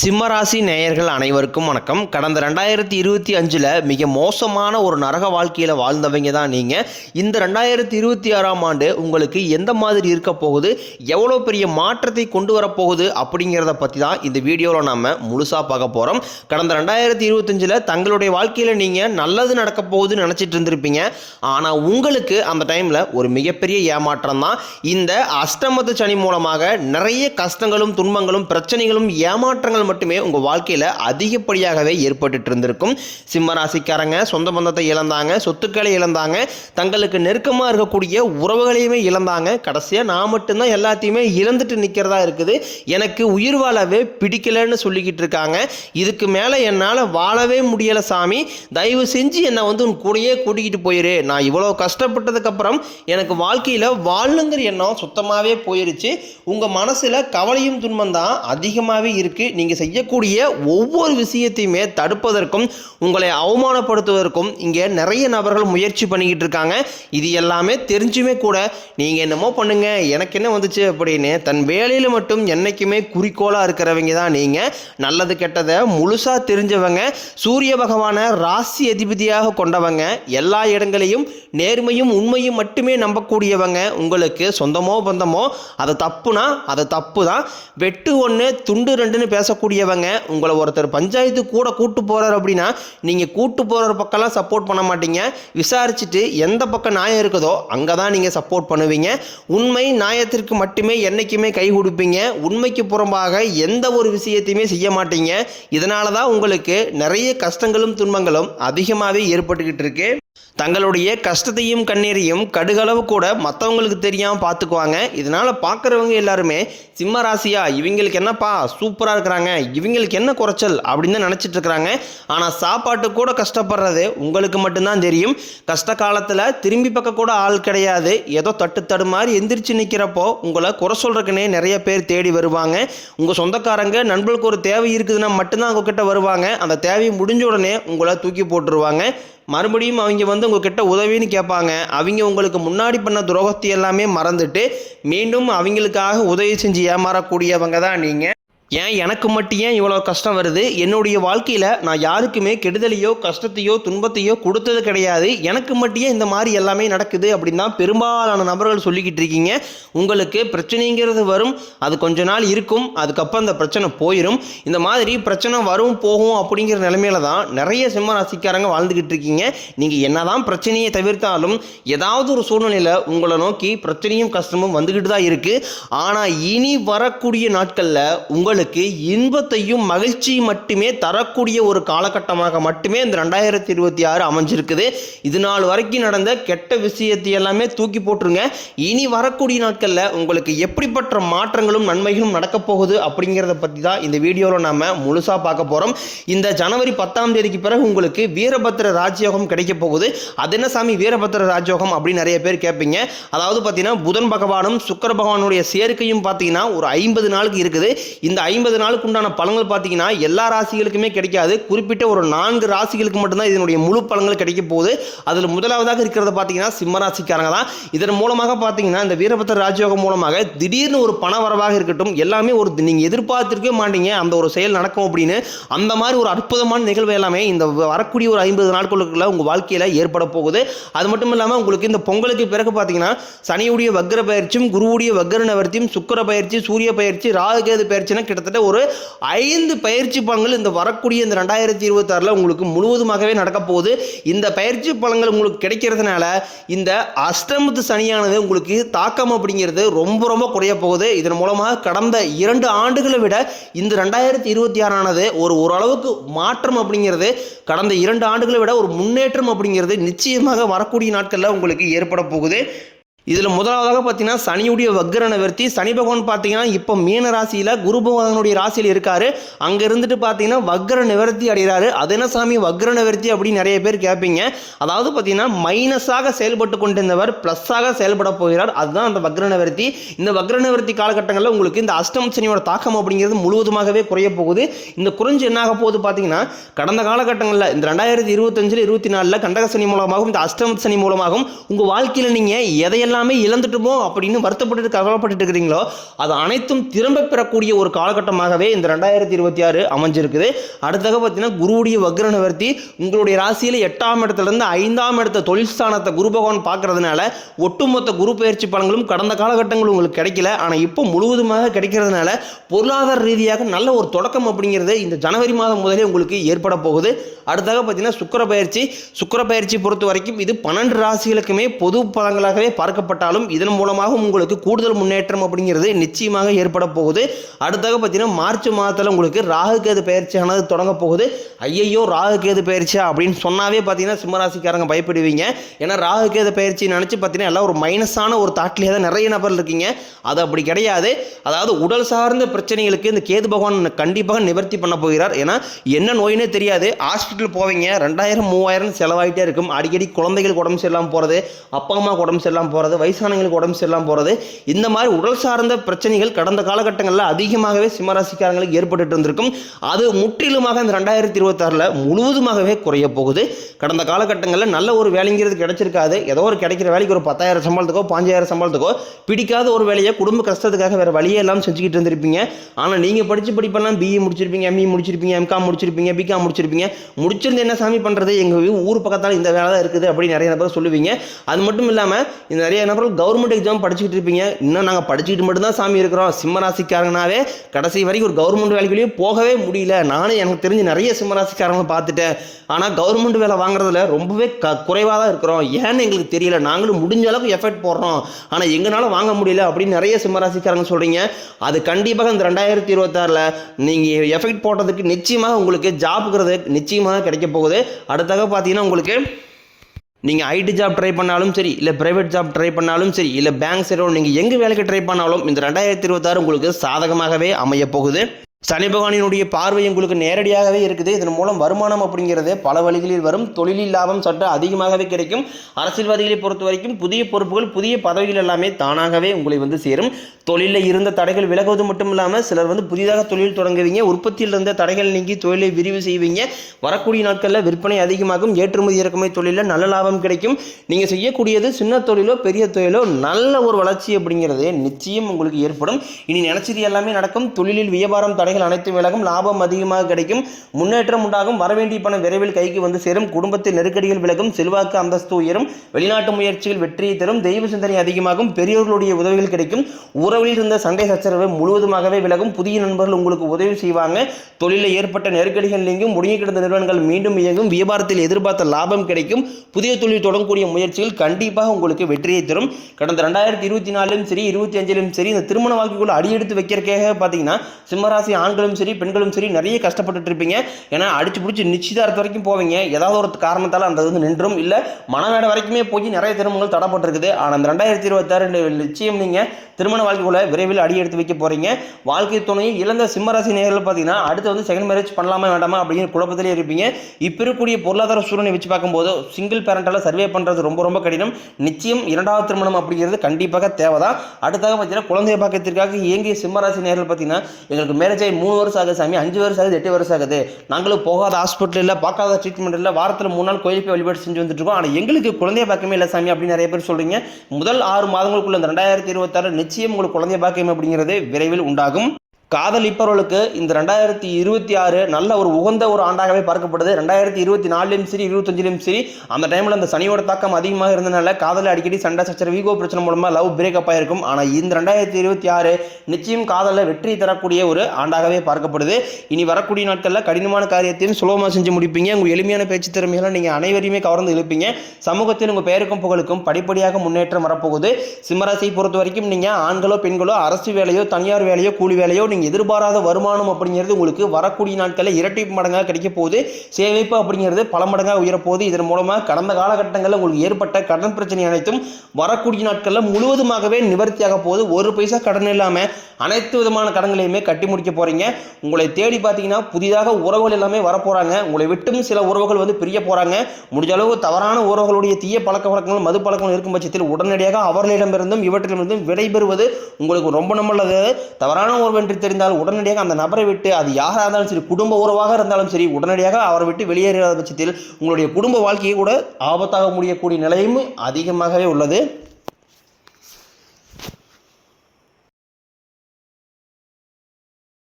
சிம்மராசி நேயர்கள் அனைவருக்கும் வணக்கம். கடந்த ரெண்டாயிரத்தி இருபத்தி அஞ்சில் மிக மோசமான ஒரு நரக வாழ்க்கையில் வாழ்ந்தவங்க தான் நீங்கள் இந்த ரெண்டாயிரத்தி இருபத்தி ஆறாம் ஆண்டு உங்களுக்கு எந்த மாதிரி இருக்க போகுது? எவ்வளோ பெரிய மாற்றத்தை கொண்டு வரப்போகுது அப்படிங்கிறத பற்றி தான் இந்த வீடியோவில் நம்ம முழுசாக பார்க்க போகிறோம் கடந்த ரெண்டாயிரத்தி இருபத்தஞ்சில் தங்களுடைய வாழ்க்கையில் நீங்கள் நல்லது நடக்க போகுதுன்னு நினச்சிட்டு இருந்திருப்பீங்க. ஆனால் உங்களுக்கு அந்த டைமில் ஒரு மிகப்பெரிய ஏமாற்றம் தான். இந்த அஷ்டமத்து சனி மூலமாக நிறைய கஷ்டங்களும் துன்பங்களும் பிரச்சனைகளும் ஏமாற்றங்கள் மட்டுமே உங்கள் வாழ்க்கையில் அதிகப்படியாகவே ஏற்பட்டுட்டு இருந்திருக்கும். சிம்ம ராசிக்காரங்க சொந்த பந்தத்தை இழந்தாங்க சொத்துக்களை இழந்தாங்க தங்களுக்கு நெருக்கமாக இருக்கக்கூடிய உறவுகளையுமே இழந்தாங்க. கடைசியாக நான் மட்டும்தான் எல்லாத்தையுமே இழந்துட்டு நிற்கிறதா இருக்குது. எனக்கு உயிர் வாழவே பிடிக்கலன்னு சொல்லிக்கிட்டு இருக்காங்க. இதுக்கு மேலே என்னால் வாழவே முடியலை சாமி. தயவு செஞ்சு என்னை வந்து உன் கூடயே கூட்டிக்கிட்டு போயிரு. நான் இவ்வளோ கஷ்டப்பட்டதுக்கப்புறம் எனக்கு வாழ்க்கையில் வாழணுங்கிற எண்ணம் சுத்தமாகவே போயிருச்சு. உங்கள் மனசில் கவலையும் துன்பம் தான் அதிகமாகவே இருக்குது நீங்கள் செய்யக்கூடிய ஒவ்வொரு விஷயத்தையுமே தடுப்பதற்கும் உங்களை அவமானப்படுத்துவதற்கும் இங்கே நிறைய நபர்கள் முயற்சி பண்ணிக்கிட்டு இருக்காங்க. இது எல்லாமே தெரிஞ்சுமே கூட நீங்கள் என்னமோ பண்ணுங்க எனக்கு என்ன வந்துச்சு அப்படின்னு தன் வேலையில் மட்டும் என்றைக்குமே குறிக்கோளாக இருக்கிறவங்க தான் நீங்கள் நல்லது கெட்டதை முழுசாக தெரிஞ்சவங்க சூரிய பகவானை ராசி அதிபதியாக கொண்டவங்க எல்லா இடங்களையும் நேர்மையும் உண்மையும் மட்டுமே நம்பக்கூடியவங்க உங்களுக்கு சொந்தமோ பந்தமோ அது தப்புனா அது தப்பு தான் வெட்டு ஒன்று துண்டு ரெண்டுன்னு பேச பேசக்கூடியவங்க உங்களை ஒருத்தர் பஞ்சாயத்து கூட கூட்டு போகிறார் அப்படின்னா நீங்கள் கூட்டு போகிற பக்கம்லாம் சப்போர்ட் பண்ண மாட்டீங்க. விசாரிச்சுட்டு எந்த பக்கம் நியாயம் இருக்குதோ அங்கே தான் நீங்கள் சப்போர்ட் பண்ணுவீங்க. உண்மை நியாயத்திற்கு மட்டுமே என்றைக்குமே கை கொடுப்பீங்க. உண்மைக்கு புறம்பாக எந்த ஒரு விஷயத்தையுமே செய்ய மாட்டீங்க. இதனால தான் உங்களுக்கு நிறைய கஷ்டங்களும் துன்பங்களும் அதிகமாகவே ஏற்பட்டுக்கிட்டு இருக்கு. தங்களுடைய கஷ்டத்தையும் கண்ணீரையும் கடுகளவு கூட மற்றவங்களுக்கு தெரியாமல் பார்த்துக்குவாங்க இதனால் பார்க்குறவங்க எல்லாருமே சிம்ம ராசியா இவங்களுக்கு என்னப்பா சூப்பராக இருக்கிறாங்க இவங்களுக்கு என்ன குறைச்சல் அப்படின்னு தான் நினச்சிட்டு இருக்கிறாங்க. ஆனால் சாப்பாட்டு கூட கஷ்டப்படுறது உங்களுக்கு மட்டும்தான் தெரியும். கஷ்ட காலத்தில் திரும்பி பக்கம் கூட ஆள் கிடையாது. ஏதோ தட்டு தடு மாதிரி எந்திரிச்சு நிற்கிறப்போ உங்களை குறை சொல்கிறக்குனே நிறைய பேர் தேடி வருவாங்க. உங்கள் சொந்தக்காரங்க நண்பர்களுக்கு ஒரு தேவை இருக்குதுன்னா மட்டும்தான் உங்ககிட்ட வருவாங்க. அந்த தேவை முடிஞ்ச உடனே உங்களை தூக்கி போட்டுருவாங்க. மறுபடியும் அவங்க வந்து உங்ககிட்ட உதவின்னு கேட்பாங்க. அவங்க உங்களுக்கு முன்னாடி பண்ண துரோகத்தை எல்லாமே மறந்துட்டு மீண்டும் அவங்களுக்காக உதவி செஞ்சு ஏமாறக்கூடியவங்க தான் நீங்கள் ஏன் எனக்கு மட்டும் ஏன் இவ்வளோ கஷ்டம் வருது? என்னுடைய வாழ்க்கையில் நான் யாருக்குமே கெடுதலையோ கஷ்டத்தையோ துன்பத்தையோ கொடுத்தது கிடையாது. எனக்கு மட்டும் ஏன் இந்த மாதிரி எல்லாமே நடக்குது அப்படின்னு தான் பெரும்பாலான நபர்கள் சொல்லிக்கிட்டு இருக்கீங்க. உங்களுக்கு பிரச்சனைங்கிறது வரும் அது கொஞ்ச நாள் இருக்கும் அதுக்கப்புறம் அந்த பிரச்சனை போயிடும் இந்த மாதிரி பிரச்சனை வரும் போகும் அப்படிங்கிற நிலைமையில தான் நிறைய சிம்ம ராசிக்காரங்க வாழ்ந்துக்கிட்டு இருக்கீங்க. நீங்கள் என்னதான் பிரச்சனையை தவிர்த்தாலும் ஏதாவது ஒரு சூழ்நிலையில் உங்களை நோக்கி பிரச்சனையும் கஷ்டமும் வந்துக்கிட்டு தான் இருக்குது ஆனால் இனி வரக்கூடிய நாட்களில் உங்கள் உங்களுக்கு இன்பத்தையும் மகிழ்ச்சியும் மட்டுமே தரக்கூடிய ஒரு காலகட்டமாக மட்டுமே இந்த ரெண்டாயிரத்தி இருபத்தி ஆறு அமைஞ்சிருக்குது. இது நாள் வரைக்கும் நடந்த கெட்ட விஷயத்தை எல்லாமே தூக்கி போட்டுருங்க. இனி வரக்கூடிய நாட்களில் உங்களுக்கு எப்படிப்பட்ட மாற்றங்களும் நன்மைகளும் நடக்கப் போகுது அப்படிங்கிறத பற்றி தான் இந்த வீடியோவில் நாம் முழுசாக பார்க்க போகிறோம் இந்த ஜனவரி பத்தாம் தேதிக்கு பிறகு உங்களுக்கு வீரபத்திர ராஜயோகம் கிடைக்க போகுது. அது என்ன சாமி? வீரபத்திர ராஜயோகம் அப்படின்னு நிறைய பேர் கேட்பீங்க. அதாவது பார்த்தீங்கன்னா புதன் பகவானும் சுக்கர பகவானுடைய சேர்க்கையும் பார்த்தீங்கன்னா ஒரு ஐம்பது நாளுக்கு இருக்குது. இந்த ஐம்பது நாளுக்கு உண்டான பலன்கள் பார்த்தீங்கன்னா எல்லா ராசிகளுக்குமே கிடைக்காது. குறிப்பிட்ட ஒரு நான்கு ராசிகளுக்கு மட்டும்தான் இதனுடைய முழு பலன்கள் கிடைக்க போகுது. அதில் முதலாவதாக இருக்கிறத பார்த்தீங்கன்னா சிம்ம ராசிக்காரங்க தான். இதன் மூலமாக பார்த்தீங்கன்னா இந்த வீரபத்திர ராஜயோகம் மூலமாக திடீர்னு ஒரு பண வரவாக இருக்கட்டும் எல்லாமே ஒரு நீங்கள் எதிர்பார்த்துருக்கவே மாட்டீங்க. அந்த ஒரு செயல் நடக்கும் அப்படின்னு அந்த மாதிரி ஒரு அற்புதமான நிகழ்வு எல்லாமே இந்த வரக்கூடிய ஒரு ஐம்பது நாட்களுக்குள்ள உங்கள் வாழ்க்கையில் ஏற்பட போகுது. அது மட்டும் இல்லாமல் உங்களுக்கு இந்த பொங்கலுக்கு பிறகு பார்த்தீங்கன்னா சனியுடைய வக்ர பயிற்சியும் குருவுடைய வக்ர நவர்த்தியும் சுக்கர பயிற்சி சூரிய பயிற்சி ராகுகேது பயிற்சினா கிட்டத்தட்ட ஒரு ஐந்து பயிற்சி பலன்கள் இந்த வரக்கூடிய இந்த ரெண்டாயிரத்தி இருபத்தாறில் உங்களுக்கு முழுவதுமாகவே நடக்க போகுது. இந்த பயிற்சி பலன்கள் உங்களுக்கு கிடைக்கிறதுனால இந்த அஷ்டமத்து சனியானது உங்களுக்கு தாக்கம் அப்படிங்கிறது ரொம்ப ரொம்ப குறைய போகுது. இதன் மூலமாக கடந்த இரண்டு ஆண்டுகளை விட இந்த ரெண்டாயிரத்தி இருபத்தி ஆறானது ஒரு ஓரளவுக்கு மாற்றம் அப்படிங்கிறது கடந்த இரண்டு ஆண்டுகளை விட ஒரு முன்னேற்றம் அப்படிங்கிறது நிச்சயமாக வரக்கூடிய நாட்களில் உங்களுக்கு ஏற்பட போகுது. இதில் முதலாவதாக பார்த்தீங்கன்னா சனியுடைய வக்ர நிவர்த்தி சனி பகவான் பார்த்தீங்கன்னா இப்போ மீன ராசியில் குரு பகவானுடைய ராசியில் இருக்கார். அங்கே இருந்துட்டு பார்த்தீங்கன்னா வக்ர நிவர்த்தி அடைகிறாரு. அது என்ன சாமி? வக்ர நிவர்த்தி அப்படின்னு நிறைய பேர் கேட்பீங்க. அதாவது பார்த்தீங்கன்னா மைனஸாக செயல்பட்டு கொண்டிருந்தவர் ப்ளஸ்ஸாக செயல்பட போகிறார். அதுதான் அந்த வக்ர நிவர்த்தி. இந்த வக்ர நிவர்த்தி காலகட்டங்களில் உங்களுக்கு இந்த அஷ்டம் சனியோட தாக்கம் அப்படிங்கிறது முழுவதுமாகவே குறைய போகுது. இந்த குறைஞ்சு என்னாக போகுது பார்த்தீங்கன்னா கடந்த காலகட்டங்களில் இந்த ரெண்டாயிரத்தி இருபத்தஞ்சில் இருபத்தி நாலில் கண்டக சனி மூலமாகவும் இந்த அஷ்டம் சனி மூலமாகவும் உங்கள் வாழ்க்கையில் நீங்கள் எதையெல்லாம் எல்லாமே இழந்துட்டுமோ அப்படின்னு வருத்தப்பட்டு கவலைப்பட்டு இருக்கிறீங்களோ அது அனைத்தும் திரும்ப பெறக்கூடிய ஒரு காலகட்டமாகவே இந்த ரெண்டாயிரத்தி இருபத்தி ஆறு அமைஞ்சிருக்குது. அடுத்ததாக பார்த்தீங்கன்னா குருவுடைய வக்ர நிவர்த்தி உங்களுடைய ராசியில் எட்டாம் இடத்துலேருந்து ஐந்தாம் இடத்த தொழில் ஸ்தானத்தை குரு பகவான் பார்க்கறதுனால ஒட்டுமொத்த குரு பயிற்சி பலன்களும் கடந்த காலகட்டங்கள் உங்களுக்கு கிடைக்கல. ஆனால் இப்போ முழுவதுமாக கிடைக்கிறதுனால பொருளாதார ரீதியாக நல்ல ஒரு தொடக்கம் அப்படிங்கிறது இந்த ஜனவரி மாதம் முதலே உங்களுக்கு ஏற்பட போகுது. அடுத்ததாக பார்த்தீங்கன்னா சுக்கர பயிற்சி. சுக்கர பயிற்சி பொறுத்த வரைக்கும் இது பன்னெண்டு ராசிகளுக்குமே பொது பலங்களாகவே பார்க்கப்பட்டாலும் இதன் மூலமாக உங்களுக்கு கூடுதல் முன்னேற்றம் அப்படிங்கிறது நிச்சயமாக ஏற்பட போகுது. அடுத்தாக பார்த்தீங்கன்னா மார்ச் மாதத்தில் உங்களுக்கு ராகு கேது பயிற்சியானது தொடங்க போகுது. ஐயையோ ராகு கேது பயிற்சியா அப்படின்னு சொன்னாவே பார்த்தீங்கன்னா சிம்மராசிக்காரங்க பயப்படுவீங்க. ஏன்னா ராகு கேது பயிற்சி நினச்சி பார்த்தீங்கன்னா எல்லாம் ஒரு மைனஸான ஒரு தாட்லேயே தான் நிறைய நபர் இருக்கீங்க. அது அப்படி கிடையாது. அதாவது உடல் சார்ந்த பிரச்சனைகளுக்கு இந்த கேது பகவான் கண்டிப்பாக நிவர்த்தி பண்ண போகிறார். ஏன்னா என்ன நோயினே தெரியாது. ஹாஸ்பிட்டல் போவீங்க. ரெண்டாயிரம் மூவாயிரம் செலவாயிட்டே இருக்கும். அடிக்கடி குழந்தைகளுக்கு உடம்பு சரியில்லாமல் போகிறது அப்பா அம்மாவுக்கு உடம்பு சரியில்லாமல் போகிறது வயசானவங்களுக்கு உடம்பு சரியில்லாமல் போகிறது இந்த மாதிரி உடல் சார்ந்த பிரச்சனைகள் கடந்த காலகட்டங்களில் அதிகமாகவே சிம்மராசிக்காரங்களுக்கு ஏற்பட்டுட்டு இருந்திருக்கும் அது முற்றிலுமாக இந்த ரெண்டாயிரத்தி இருபத்தாறில் முழுவதுமாகவே குறைய போகுது. கடந்த காலகட்டங்களில் நல்ல ஒரு வேலைங்கிறது கிடைச்சிருக்காது. ஏதோ ஒரு கிடைக்கிற வேலைக்கு ஒரு பத்தாயிரம் சம்பளத்துக்கோ பாஞ்சாயிரம் சம்பளத்துக்கோ பிடிக்காத ஒரு வேலையை குடும்ப கஷ்டத்துக்காக வேறு வழியே எல்லாம் செஞ்சுக்கிட்டு இருந்திருப்பீங்க. ஆனால் நீங்கள் படித்து படிப்பெல்லாம் பிஇ முடிச்சிருப்பீங்க எம்இ முடிச்சிருப்பீங்க எம்காம் முடிச்சிருப்பீங்க பிகாம் முடிச்சிருப்பீங்க. முடிச்சிருந்து என்ன சாமி பண்ணுறது எங்கள் ஊர் பக்கத்தால் இந்த வேலை தான் இருக்குது அப்படின்னு நிறைய பேர் சொல்லுவீங்க. அது மட்டும் இல்லாமல் இந்த நிறைய நபர்கள் கவர்மெண்ட் எக்ஸாம் படிச்சுக்கிட்டு இருப்பீங்க. இன்னும் நாங்கள் படிச்சுக்கிட்டு மட்டும்தான் சாமி இருக்கிறோம். சிம்மராசிக்காரங்கனாவே கடைசி வரைக்கும் ஒரு கவர்மெண்ட் வேலைக்குள்ளேயே போகவே முடியல. நானும் எனக்கு தெரிஞ்சு நிறைய சிம்மராசிக்காரங்களை பார்த்துட்டேன். ஆனால் கவர்மெண்ட் வேலை வாங்குறதுல ரொம்பவே க குறைவாக தான் இருக்கிறோம். ஏன்னு எங்களுக்கு தெரியல. நாங்களும் முடிஞ்ச அளவுக்கு எஃபெக்ட் போடுறோம். ஆனால் எங்களால் வாங்க முடியல அப்படின்னு நிறைய சிம்மராசிக்காரங்க சொல்கிறீங்க அது கண்டிப்பாக இந்த ரெண்டாயிரத்தி இருபத்தாறில் நீங்கள் எஃபெக்ட் போட்டதுக்கு நிச்சயமாக உங்களுக்கு ஜாப்ங்கிறது நிச்சயமாக கிடைக்க போகுது. அடுத்தாக பார்த்தீங்கன்னா உங்களுக்கு நீங்கள் ஐடி ஜாப் ட்ரை பண்ணாலும் சரி இல்லை ப்ரைவேட் ஜாப் ட்ரை பண்ணாலும் சரி இல்லை பேங்க் சைடோ நீங்கள் எங்கே வேலைக்கு ட்ரை பண்ணாலும் இந்த ரெண்டாயிரத்தி இருபத்தாறு உங்களுக்கு சாதகமாகவே அமைய போகுது. சனி பகவானினுடைய பார்வை உங்களுக்கு நேரடியாகவே இருக்குது. இதன் மூலம் வருமானம் அப்படிங்கிறது பல வழிகளில் வரும். தொழிலில் லாபம் சற்று அதிகமாகவே கிடைக்கும். அரசியல்வாதிகளை பொறுத்த வரைக்கும் புதிய பொறுப்புகள் புதிய பதவிகள் எல்லாமே தானாகவே உங்களை வந்து சேரும். தொழிலில் இருந்த தடைகள் விலகுவது மட்டும் இல்லாமல் சிலர் வந்து புதிதாக தொழில் தொடங்குவீங்க. உற்பத்தியில் இருந்த தடைகள் நீங்கி தொழிலை விரிவு செய்வீங்க. வரக்கூடிய நாட்களில் விற்பனை அதிகமாகும். ஏற்றுமதி இறக்குமதி தொழிலில் நல்ல லாபம் கிடைக்கும். நீங்கள் செய்யக்கூடியது சின்ன தொழிலோ பெரிய தொழிலோ நல்ல ஒரு வளர்ச்சி அப்படிங்கிறது நிச்சயம் உங்களுக்கு ஏற்படும். இனி நினைச்சது எல்லாமே நடக்கும். தொழிலில் வியாபாரம் தடைகள் அனைத்தும் விலகும் லாபம் அதிகமாக கிடைக்கும். முன்னேற்றம் உண்டாகும். வரவேண்டிய பணம் விரைவில் கைக்கு வந்து சேரும். குடும்பத்தில் நெருக்கடிகள் விலகும். செல்வாக்கு அந்தஸ்து உயரும். வெளிநாட்டு முயற்சியில் வெற்றியை தரும். தெய்வ சிந்தனை அதிகமாகும். பெரியோர்களுடைய உதவிகள் கிடைக்கும். உறவில் இருந்த சண்டை சச்சரவு முழுவதுமாகவே விலகும். புதிய நண்பர்கள் உங்களுக்கு உதவி செய்வாங்க. தொழிலில் ஏற்பட்ட நெருக்கடிகள் நீங்கும். முடங்கி கிடந்த நிறுவனங்கள் மீண்டும் இயங்கும். வியாபாரத்தில் எதிர்பார்த்த லாபம் கிடைக்கும். புதிய தொழில் தொடங்கக்கூடிய முயற்சிகள் கண்டிப்பாக உங்களுக்கு வெற்றியை தரும். கடந்த ரெண்டாயிரத்தி இருபத்தி நாலிலும் சரி இருபத்தி அஞ்சிலும் சரி இந்த திருமண வாழ்க்கைக்குள்ள அடியெடுத்து வைக்கிறக்காக பார்த்தீங்கன்னா சிம்மராசி ஆண்களும் சரி பெண்களும் சரி நிறைய கஷ்டப்பட்டுட்டு இருப்பீங்க. ஏன்னா அடிச்சு பிடிச்சி நிச்சயதார்த்த வரைக்கும் போவீங்க. ஏதாவது ஒரு காரணத்தால் அந்த வந்து நின்றும். இல்லை மனநேட வரைக்குமே போய் நிறைய திருமணங்கள் தடப்பட்டிருக்குது. ஆனால் அந்த ரெண்டாயிரத்தி இருபத்தாறு நிச்சயம் நீங்கள் திருமண வாழ்க்கைக்குள்ள விரைவில் அடி எடுத்து வைக்க போறீங்க. வாழ்க்கை துணையை இழந்த சிம்மராசி நேரில் பார்த்தீங்கன்னா அடுத்து வந்து செகண்ட் மேரேஜ் பண்ணலாமா வேண்டாமா அப்படின்னு குழப்பத்திலே இருப்பீங்க. இப்போ இருக்கக்கூடிய பொருளாதார சூழ்நிலை வச்சு பார்க்கும்போது சிங்கிள் பேரண்டால் சர்வே பண்ணுறது ரொம்ப ரொம்ப கடினம். நிச்சயம் இரண்டாவது திருமணம் அப்படிங்கிறது கண்டிப்பாக தேவைதான். அடுத்தாக பார்த்தீங்கன்னா குழந்தை பாக்கியத்திற்காக இயங்கிய சிம்மராசி நேரில் பார்த்தீங்கன்னா எங்களுக்கு மேரேஜ் இல்லை மூணு வருஷம் ஆகுது சாமி அஞ்சு வருஷம் ஆகுது எட்டு வருஷம் ஆகுது. நாங்களும் போகாத ஹாஸ்பிட்டல் இல்லை பார்க்காத ட்ரீட்மெண்ட் இல்லை வாரத்தில் மூணு நாள் கோயிலுக்கு வழிபாடு செஞ்சு வந்துட்டு இருக்கோம் ஆனால் எங்களுக்கு குழந்தை பாக்கியமே இல்லை சாமி அப்படின்னு நிறைய பேர் சொல்றீங்க. முதல் ஆறு மாதங்களுக்குள்ள இந்த ரெண்டாயிரத்தி இருபத்தாறு நிச்சயம் உங்களுக்கு குழந்தை பாக்கியம் அப்படிங்கிறது விரைவில் உண்டாகும். காதலிப்பவர்களுக்கு இந்த ரெண்டாயிரத்தி இருபத்தி ஆறு நல்ல ஒரு உகந்த ஒரு ஆண்டாகவே பார்க்கப்படுது. ரெண்டாயிரத்தி இருபத்தி நாலுலையும் சரி இருபத்தஞ்சிலையும் சரி அந்த டைமில் அந்த சனியோட தாக்கம் அதிகமாக இருந்தனால காதல் அடிக்கடி சண்டை சச்சர வீகோ பிரச்சனை மூலமாக லவ் பிரேக்கப் ஆகிருக்கும் ஆனால் இந்த ரெண்டாயிரத்தி இருபத்தி ஆறு நிச்சயம் காதலில் வெற்றி தரக்கூடிய ஒரு ஆண்டாகவே பார்க்கப்படுது. இனி வரக்கூடிய நாட்களில் கடினமான காரியத்தையும் சுலபமாக செஞ்சு முடிப்பீங்க. உங்கள் எளிமையான பேச்சு திறமைகளை நீங்கள் அனைவரையுமே கவர்ந்து இழுப்பீங்க. சமூகத்தில் உங்கள் பெயருக்கும் புகழுக்கும் படிப்படியாக முன்னேற்றம் வரப்போகுது. சிம்மராசியை பொறுத்த வரைக்கும் நீங்கள் ஆண்களோ பெண்களோ அரசு வேலையோ தனியார் வேலையோ கூலி வேலையோ நீங்கள் எதிர்பாராத வருமானம் அப்படிங்கிறது உங்களுக்கு வரக்கூடிய நாட்களில் இரட்டை மடங்காக கிடைக்க போகுது. சேமிப்பு அப்படிங்கிறது பல மடங்காக உயரப்போகுது. இதன் மூலமாக கடந்த காலகட்டங்களில் உங்களுக்கு ஏற்பட்ட கடன் பிரச்சனை அனைத்தும் வரக்கூடிய நாட்களில் முழுவதுமாகவே நிவர்த்தியாக போகுது. ஒரு பைசா கடன் இல்லாமல் அனைத்து விதமான கடன்களையுமே கட்டி முடிக்க போகிறீங்க உங்களை தேடி பார்த்தீங்கன்னா புதிதாக உறவுகள் எல்லாமே வரப்போகிறாங்க உங்களை விட்டும் சில உறவுகள் வந்து பிரிய போகிறாங்க முடிஞ்ச அளவு தவறான உறவுகளுடைய தீய பழக்க வழக்கங்கள் மது பழக்கங்கள் இருக்கும் பட்சத்தில் உடனடியாக அவர்களிடமிருந்தும் இவற்றிலிருந்தும் விடைபெறுவது உங்களுக்கு ரொம்ப நல்லது. தவறான உறவு என்று தெரிந்தால் உடனடியாக அந்த நபரை விட்டு அது யாராக இருந்தாலும் சரி குடும்ப உறவாக இருந்தாலும் சரி உடனடியாக அவரை விட்டு வெளியேறாத பட்சத்தில் உங்களுடைய குடும்ப வாழ்க்கையை கூட ஆபத்தாக முடியக்கூடிய நிலையும் அதிகமாகவே உள்ளது.